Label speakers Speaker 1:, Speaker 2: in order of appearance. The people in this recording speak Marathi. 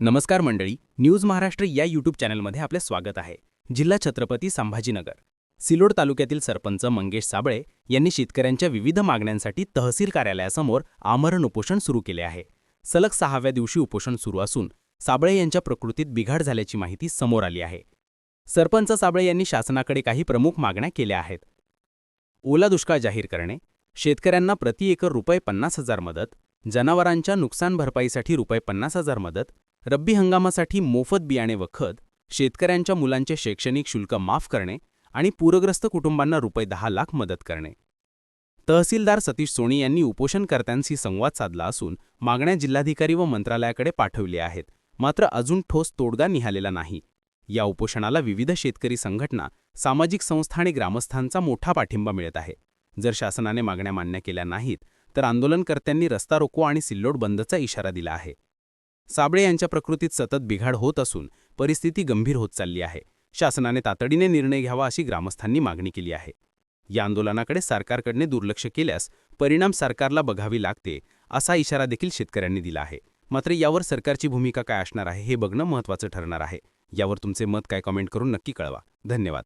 Speaker 1: नमस्कार मंडळी न्यूज महाराष्ट्र या यूट्यूब चॅनलमध्ये आपले स्वागत आहे. जिल्हा छत्रपती संभाजीनगर. सिलोड तालुक्यातील सरपंच मंगेश साबळे यांनी शेतकऱ्यांच्या विविध मागण्यांसाठी तहसील कार्यालयासमोर आमरण उपोषण सुरू केले आहे. सलग सहाव्या दिवशी उपोषण सुरू असून साबळे यांच्या प्रकृतीत बिघाड झाल्याची माहिती समोर आली आहे. सरपंच साबळे यांनी शासनाकडे काही प्रमुख मागण्या केल्या आहेत. ओला दुष्काळ जाहीर करणे शेतकऱ्यांना प्रति एकर रुपये पन्नास हजार मदत जनावरांच्या नुकसान भरपाईसाठी रुपये पन्नास हजार मदत रब्बी हंगामासाठी मोफत बियाणे व खत शेतकऱ्यांच्या मुलांचे शैक्षणिक शुल्क माफ करणे आणि पूरग्रस्त कुटुंबांना रुपये दहा लाख मदत करणे. तहसीलदार सतीश सोनी यांनी उपोषणकर्त्यांशी संवाद साधला असून मागण्या जिल्हाधिकारी व मंत्रालयाकडे पाठवल्या आहेत. मात्र अजून ठोस तोडगा निघालेला नाही. या उपोषणाला विविध शेतकरी संघटना सामाजिक संस्था आणि ग्रामस्थांचा मोठा पाठिंबा मिळत आहे. जर शासनाने मागण्या मान्य केल्या नाहीत तर आंदोलनकर्त्यांनी रस्ता रोको आणि सिल्लोड बंदचा इशारा दिला आहे. साबळे यांच्या प्रकृतीत सतत बिघाड होत असून परिस्थिती गंभीर होत चालली आहे. शासनाने तातडीने निर्णय घ्यावा अशी ग्रामस्थांनी मागणी केली आहे. या आंदोलनाकडे सरकारकडने दुर्लक्ष केल्यास परिणाम सरकारला बघावी लागते असा इशारा देखील शेतकऱ्यांनी दिला आहे. मात्र यावर सरकारची भूमिका काय असणार आहे हे बघणं महत्त्वाचं ठरणार आहे. यावर तुमचे मत काय कमेंट करून नक्की कळवा. धन्यवाद.